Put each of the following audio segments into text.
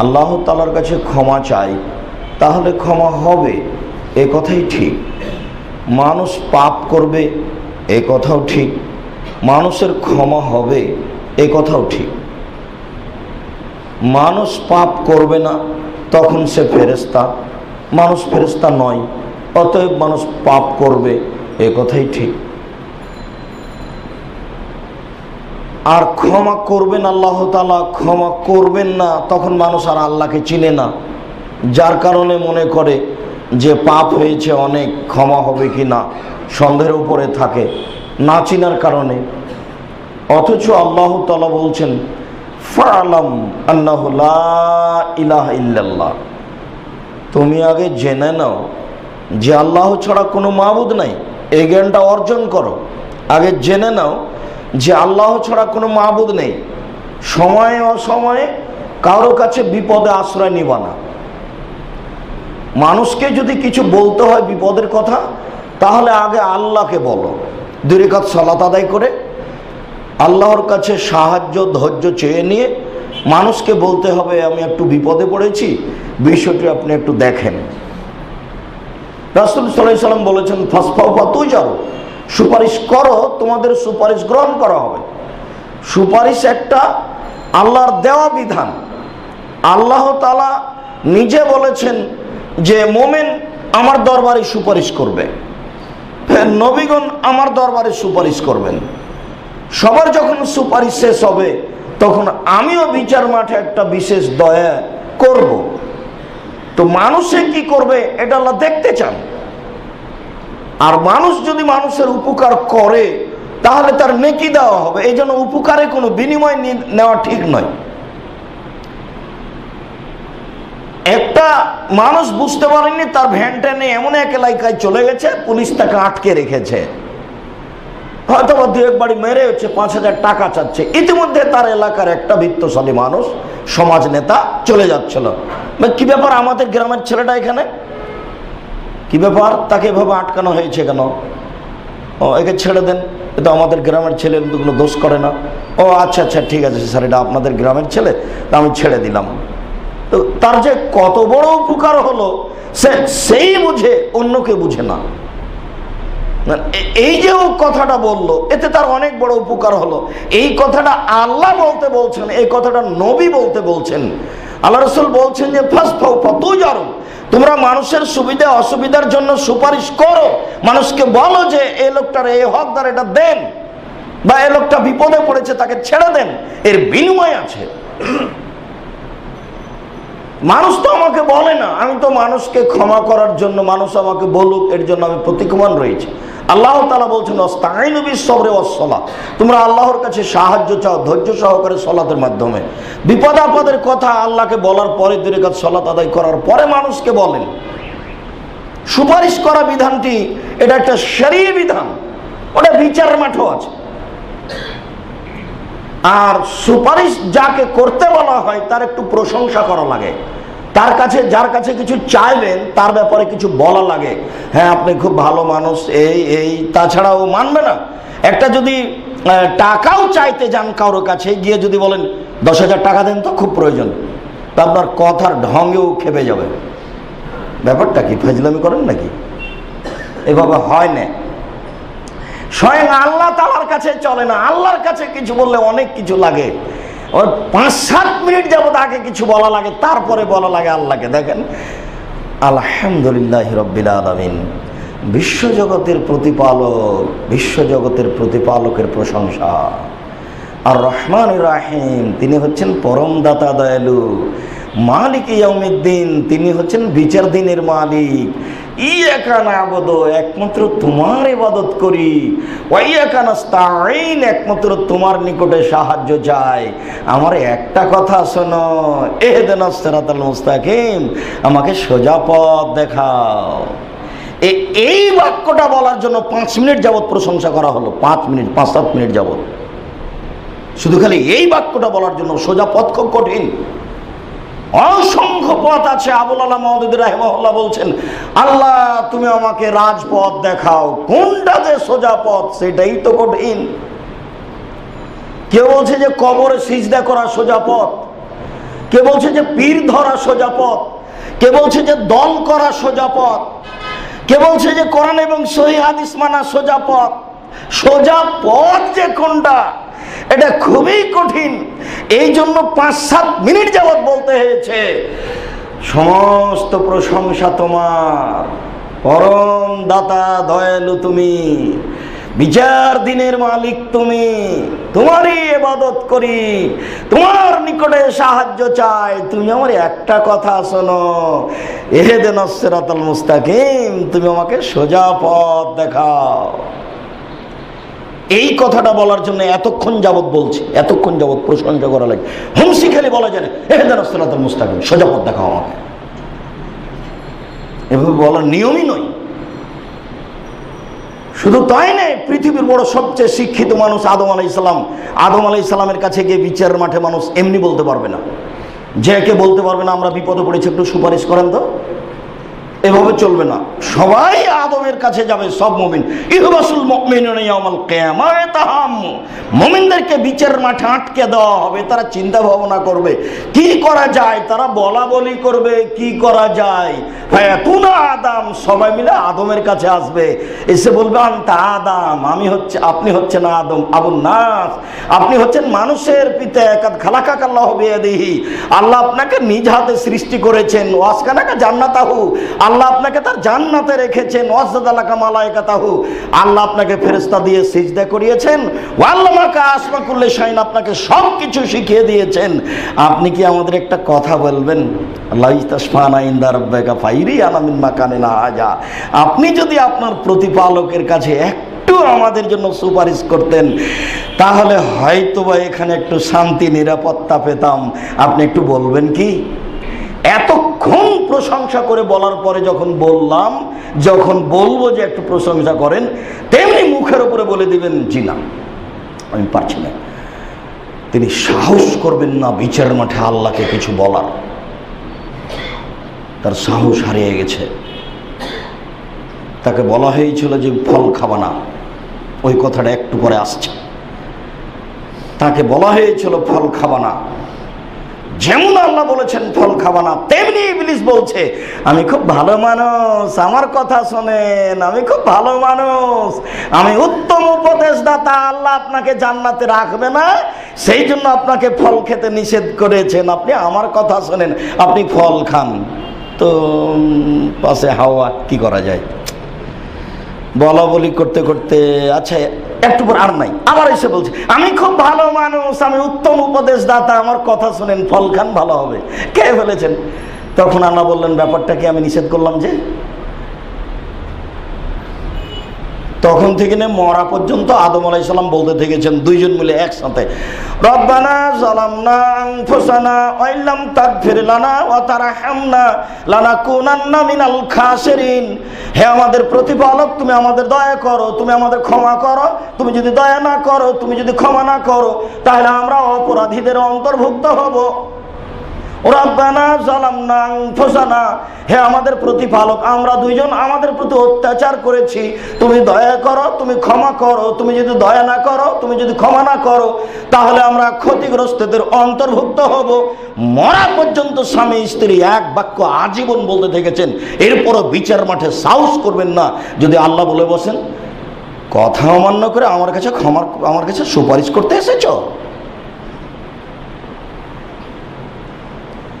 আল্লাহ তালার কাছে ক্ষমা চাই, তাহলে ক্ষমা হবে। এ কথাই ঠিক। মানুষ পাপ করবে, এ কথাও ঠিক। মানুষের ক্ষমা হবে, এ কথাও ঠিক। মানুষ পাপ করবে না, তখন সে ফেরেস্তা মানুষ ফেরেস্তা নয়, অতএব মানুষ পাপ করবে, এ কথাই ঠিক। আর ক্ষমা করবেন আল্লাহ তালা ক্ষমা করবেন না, তখন মানুষ আর আল্লাহকে চিনে না। যার কারণে মনে করে যে পাপ হয়েছে অনেক, ক্ষমা হবে কি না, সন্দেহের উপরে থাকে। না চিনার কারণে। অথচ আল্লাহ তালা বলছেন আল্লাহ ইলাহ ইল্লাল্লাহ। তুমি আগে জেনে নাও যে আল্লাহ ছাড়া কোনো মাবুদ নাই। এই জ্ঞানটা অর্জন করো। আগে জেনে নাও যে আল্লাহ ছাড়া কোনো মাবুদ নেই। সময়ে অসময়ে কারও কাছে বিপদে আশ্রয় নিবা না। মানুষকে যদি কিছু বলতে হয় বিপদের কথা, তাহলে আগে আল্লাহকে বলো। দুরেকাত সালাত আদায় করে আল্লাহর কাছে সাহায্য, ধৈর্য চেয়ে নিয়ে মানুষকে বলতে হবে, আমি একটু বিপদে পড়েছি, বিষয়টি আপনি একটু দেখেন। রাসুল সাল্লাহ সাল্লাম বলেছেন ফাসফাও তুই যাও সুপারিশ করো, তোমাদের সুপারিশ গ্রহণ করা হবে। সুপারিশ একটা আল্লাহর দেওয়া বিধান। আল্লাহ তালা নিজে বলেছেন যে, মোমেন আমার দরবারে সুপারিশ করবে। নবীগণ আমার দরবারে সুপারিশ করবেন। সবার যখন সুপারিশ শেষ হবে, তখন আমিও বিচার মাঠে একটা বিশেষ দয়া করব। তো মানুষে কি করবে, এটা আল্লাহ দেখতে চান। আর মানুষ যদি মানুষের উপকার করে, তাহলে তার নেকি দেওয়া হবে। এই জন্য উপকারে কোনো বিনিময় নেওয়া ঠিক নয়। একটা মানুষ বুঝতে পারেনি, তার ভ্যানটা নিয়ে এমন এক এলাকায় চলে গেছে, পুলিশ তাকে আটকে রেখেছে। হয়তো বা দু এক বাড়ি মেরে হচ্ছে, পাঁচ হাজার টাকা চাচ্ছে। ইতিমধ্যে তার এলাকার একটা বৃত্তশালী মানুষ, সমাজ নেতা, চলে যাচ্ছিল। কি ব্যাপার আমাদের গ্রামের ছেলেটা এখানে? কি ব্যাপার? তাকে এভাবে আটকানো হয়েছে কেন? ও একে ছেড়ে দেন। এটা আমাদের গ্রামের ছেলে কোনো দোষ করে না। ও আচ্ছা আচ্ছা ঠিক আছে স্যার এটা আপনাদের গ্রামের ছেলে তা আমি ছেড়ে দিলাম। তো তার যে কত বড় উপকার হলো সে সেই বুঝে অন্যকে বুঝে না। না, এই যে ও কথাটা বলল এতে তার অনেক বড় উপকার হলো। এই কথাটা আল্লাহ বলতে বলছেন এই কথাটা নবী বলতে বলছেন। আল্লাহ রসুল বলছেন যে ফার্স্ট তুই জানো তোমরা মানুষের সুবিধা, অসুবিধার জন্য সুপারিশ করো। মানুষকে বলো যে এই লোকটার এই হকদার, এটা দেন বা এ লোকটা বিপদে পড়েছে, তাকে ছেড়ে দেন। এর বিনিময় আছে। মানুষ তো আমাকে বলে না, আমি তো মানুষকে ক্ষমা করার জন্য, মানুষ আমাকে বলুক, এর জন্য আমি প্রতিক্রমণ রয়েছে। আল্লাহ তালা বলছেন সবরে অসলা তোমরা আল্লাহর কাছে সাহায্য চাও, ধৈর্য সহকারে সলাতের মাধ্যমে। বিপদ আপদের কথা আল্লাহকে বলার পরে দূরে কাজ সলাত আদায় করার পরে মানুষকে বলেন। সুপারিশ করা বিধানটি, এটা একটা সেরিয়ে বিধান, ওটা বিচার মাঠও আছে। আর সুপারিশ যাকে করতে বলা হয়, তার একটু প্রশংসা করা লাগে। তার কাছে, যার কাছে কিছু চাইবেন, তার ব্যাপারে কিছু বলা লাগে। হ্যাঁ আপনি খুব ভালো মানুষ, এই এই, তাছাড়া ও মানবে না। একটা যদি টাকাও চাইতে যান কারোর কাছে, গিয়ে যদি বলেন, দশ হাজার টাকা দেন তো, খুব প্রয়োজন। তা আপনার কথার ঢঙ্গেও খেপে যাবে। ব্যাপারটা কি, ফাজলামি করেন নাকি? এভাবে হয় না। স্বয়ং আল্লাহ তালার কাছে চলে না। আল্লাহর কাছে কিছু বললে অনেক কিছু লাগে। ওর পাঁচ, সাত মিনিট যাবত আগে কিছু বলা লাগে, তারপরে বলা লাগে আল্লাহকে। দেখেন, আলহামদুলিল্লাহ রব্বিল আলমিন, বিশ্বজগতের প্রতিপালক, বিশ্বজগতের প্রতিপালকের প্রশংসা। আর রহমান রাহিম, তিনি হচ্ছেন পরম দাতা দয়ালু মালিক ইয়াউমিদ্দিন, তিনি হচ্ছেন বিচার দিনের মালিক। ইয়াকান আবদ একমাত্র তোমার ইবাদত করি। ওয়াইয়াকান আস্তাইন একমাত্র তোমার নিকটে সাহায্য চাই। আমার একটা কথা শোনো এহেদেন সিরাতাল মুস্তাকিম, আমাকে সোজা পথ দেখাও। এই বাক্যটা বলার জন্য পাঁচ মিনিট যাবত প্রশংসা করা হলো, পাঁচ মিনিট, পাঁচ সাত মিনিট যাবত শুধু খালি এই বাক্যটা বলার জন্য সোজা পথ খুব কঠিন। অসংখ্য পথ আছে। আবুল মহদুদ রাহেমহল্লা বলছেন, আল্লাহ, তুমি আমাকে রাজপথ দেখাও। কোনটা যে সোজা পথ, সেটাই তো কঠিন। কেউ বলছে যে কবরে সিজদা করা সোজা পথ কে বলছে যে পীর ধরা সোজা পথ কে বলছে যে দল করা সোজা পথ কে বলছে যে কোরআন এবং সহি হাদিস মানা সোজা পথ। সোজা পথ যে কোনটা, এটা খুবই কঠিন। এই জন্য পাঁচ, সাত মিনিট যাবৎ বলতে হয়েছে, সমস্ত প্রশংসা তোমার। পরম দাতা দয়ালু তুমি, বিচার দিনের মালিক তুমি, তোমারই এবাদত করি, তোমার নিকটে সাহায্য চাই। তুমি আমার একটা কথা শোনো, এহেদে নসরাতাল মুস্তাকিম, তুমি আমাকে সোজা পথ দেখাও। এই কথাটা বলার জন্য এতক্ষণ যাবৎ বলছি, এতক্ষণ যাবৎ প্রশংসা করা লাগে। হুমসি খেলে বলা যায় না এহেদে নসরাতাল মুস্তাকিম, সোজা পথ দেখাও আমাকে। এভাবে বলার নিয়মই নয়। শুধু তাই নয় পৃথিবীর বড় সবচেয়ে শিক্ষিত মানুষ আদম আলাই ইসলাম আদম আলাই ইসলামের কাছে গিয়ে বিচারের মাঠে মানুষ এমনি বলতে পারবে না। যে কে বলতে পারবে না, আমরা বিপদে পড়েছি, একটু সুপারিশ করেন তো। এভাবে চলবে না। সবাই আদমের কাছে যাবে সব মমিন। ইহবাসুল মমিন কেয়ামায় তাহাম। মমিনদেরকে বিচারের মাঠে আটকে দেওয়া হবে, তারা চিন্তা ভাবনা করবে, কি করা যায়? তারা বলা বলি করবে, কি করা যায়? হ্যাঁ আদাম, সবাই মিলে আদমের কাছে আসবে, এসে বলবে, আন্তা আদাম, আমি হচ্ছে, আপনি হচ্ছেন আদম আবুল নাস, আপনি হচ্ছেন মানুষের পিতা, একাদ খালাকা কাল্লাহ বিয়াদিহি। আল্লাহ আপনাকে নিজ হাতে সৃষ্টি করেছেন, ওয়াসকানাকা জান্নাতাহু। আল্লাহ আপনাকে তার জান্নাতে রেখেছেন ওয়াসাদালাকা মালাইকাতাহু আল্লাহ আপনাকে ফেরেস্তা দিয়ে সিজদা করিয়েছেন ওয়াল্লামাকা আসমাকুল্লে শাইন আপনাকে সব কিছু শিখিয়ে দিয়েছেন। আপনি কি আমাদের একটা কথা বলবেন? লাইতাসফানা ইন্দা রব্বাকা ফাইরি আলামিন মাকানে না আজা। আপনি যদি আপনার প্রতিপালকের কাছে একটু আমাদের জন্য সুপারিশ করতেন, তাহলে হয়তোবা এখানে একটু শান্তি, নিরাপত্তা পেতাম। আপনি একটু বলবেন কি? এতক্ষণ প্রশংসা করে বলার পরে যখন বললাম, যখন বলব যে একটু প্রশংসা করেন, তেমনি মুখের উপরে বলে দিবেন, জি না। আমি পারছি না। তিনি সাহস করবেন না বিচার মাঠে আল্লাহকে কিছু বলার। তার সাহস হারিয়ে গেছে। তাকে বলা হয়েছিল যে, ফল খাবা না। ওই কথাটা একটু পরে আসছে। তাকে বলা হয়েছিল, ফল খাবা না। যেমন আল্লাহ বলেছেন, ফল খাবা না, তেমনি ইবলিস বলছে, আমি খুব ভালো মানুষ, আমার কথা শোনেন, আমি খুব ভালো মানুষ, আমি উত্তম উপদেশদাতা, আল্লাহ আপনাকে জান্নাতে রাখবে না, সেই জন্য আপনাকে ফল খেতে নিষেধ করেছেন, আপনি আমার কথা শোনেন, আপনি ফল খান। তো পাশে হাওয়া কি করা যায়? বলা বলি করতে করতে আচ্ছা একটু পর আর নাই। আবার এসে বলছে, আমি খুব ভালো মানুষ, আমি উত্তম উপদেশ দাতা আমার কথা শুনেন, ফল খান, ভালো হবে। কে ফেলেছেন? তখন আল্লাহ বললেন ব্যাপারটাকে আমি নিষেধ করলাম যে তখন থেকে নিয়ে মরা পর্যন্ত আদম আলাইসাল্লাম বলতে থেকেছেন, দুইজন মিলে একসাথে। রব্বানা জালামনা আনফুসানা ওয়াইল্লাম তাগফির লানা ওয়া তারহামনা লানাকুনান্না মিনাল খাসিরিন। হে আমাদের প্রতিপালক, তুমি আমাদের দয়া করো, তুমি আমাদের ক্ষমা করো, তুমি যদি দয়া না করো, তুমি যদি ক্ষমা না করো, তাহলে আমরা অপরাধীদের অন্তর্ভুক্ত হব। রব্বানা জালামনা আনফুসানা। হে আমাদের প্রতিপালক, আমরা দুইজন আমাদের প্রতি অত্যাচার করেছি। তুমি দয়া করো, তুমি ক্ষমা করো। তুমি যদি দয়া না করো, তুমি যদি ক্ষমা না করো, তাহলে আমরা ক্ষতিগ্রস্তদের অন্তর্ভুক্ত হব। মরা পর্যন্ত স্বামী স্ত্রী এক বাক্য আজীবন বলতে থেকেছেন এরপরও বিচার মাঠে সাহস করবেন না। যদি আল্লাহ বলে বসেন, কথা অমান্য করে আমার কাছে ক্ষমা আমার কাছে সুপারিশ করতে এসেছ?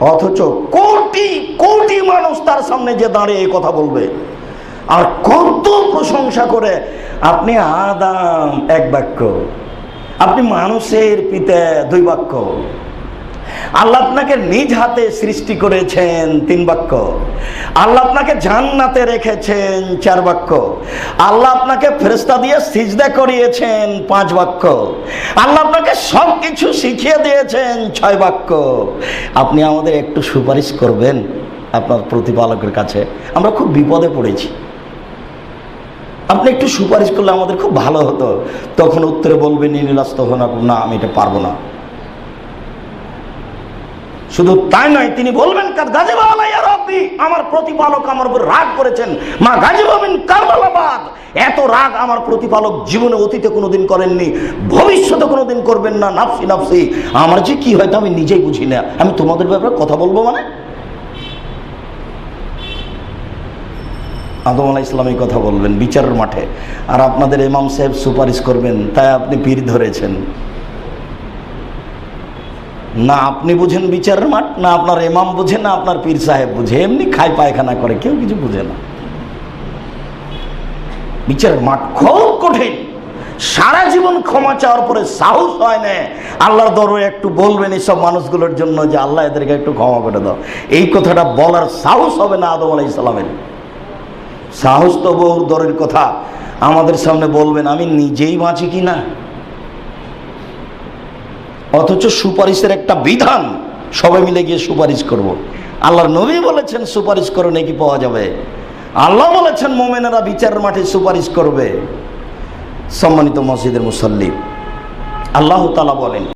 অথচ কোটি কোটি মানুষ তার সামনে যে দাঁড়িয়ে এই কথা বলবে। আর কত প্রশংসা করে আপনি আদাম এক বাক্য, আপনি মানুষের পিতা দুই বাক্য। আল্লাহ আপনাকে নিজ হাতে সৃষ্টি করেছেন তিন বাক্য। আল্লাহ আপনাকে জান্নাতে রেখেছেন চার বাক্য। আল্লাহ আপনাকে ফেরেস্তা দিয়ে সিজদা করিয়েছেন পাঁচ বাক্য। আল্লাহ আপনাকে সব কিছু শিখিয়ে দিয়েছেন ছয় বাক্য। আপনি আমাদের একটু সুপারিশ করবেন আপনার প্রতিপালকের কাছে। আমরা খুব বিপদে পড়েছি। আপনি একটু সুপারিশ করলে আমাদের খুব ভালো হতো। তখন উত্তরে বলবেন নীলাস্ত না না, আমি এটা পারব না। শুধু তাই নয়, তিনি বলবেন কার গাজিবা আলাইয়া আমার প্রতিপালক আমার উপর রাগ করেছেন। মা গাজিবা মিন কারবালাবাদ। এত রাগ আমার প্রতিপালক জীবনে অতীতে কোনোদিন করেননি, ভবিষ্যতে কোনোদিন করবেন না। নাফসি নাফসি, আমার যে কি হয়তো আমি নিজেই বুঝি না। আমি তোমাদের ব্যাপারে কথা বলব মানে? আদম আলাহ ইসলামী কথা বলবেন বিচারের মাঠে। আর আপনাদের ইমাম সাহেব সুপারিশ করবেন, তাই আপনি পীর ধরেছেন। না আপনি বুঝেন বিচারের মাঠ, না আপনার এমাম বুঝে, না আপনার পীর সাহেব বুঝে, এমনি খায় পায়খানা করে, কেউ কিছু বুঝে না। বিচারের মাঠ খুব কঠিন। সারা জীবন ক্ষমা চাওয়ার পরে সাহস হয় না। আল্লাহর দরে একটু বলবেন এইসব মানুষগুলোর জন্য যে, আল্লাহ এদেরকে একটু ক্ষমা করে দাও। এই কথাটা বলার সাহস হবে না আদম আলাহ ইসলামের সাহস তো বহু দরের কথা। আমাদের সামনে বলবেন, আমি নিজেই বাঁচি কি না? অথচ সুপারিশের একটা বিধান সবাই মিলে গিয়ে সুপারিশ করব। আল্লাহর নবী বলেছেন, সুপারিশ করে, নাকি পাওয়া যাবে আল্লাহ বলেছেন, মোমেনারা বিচারের মাঠে সুপারিশ করবে সম্মানিত মসজিদের মুসল্লি, আল্লাহ তালা বলেন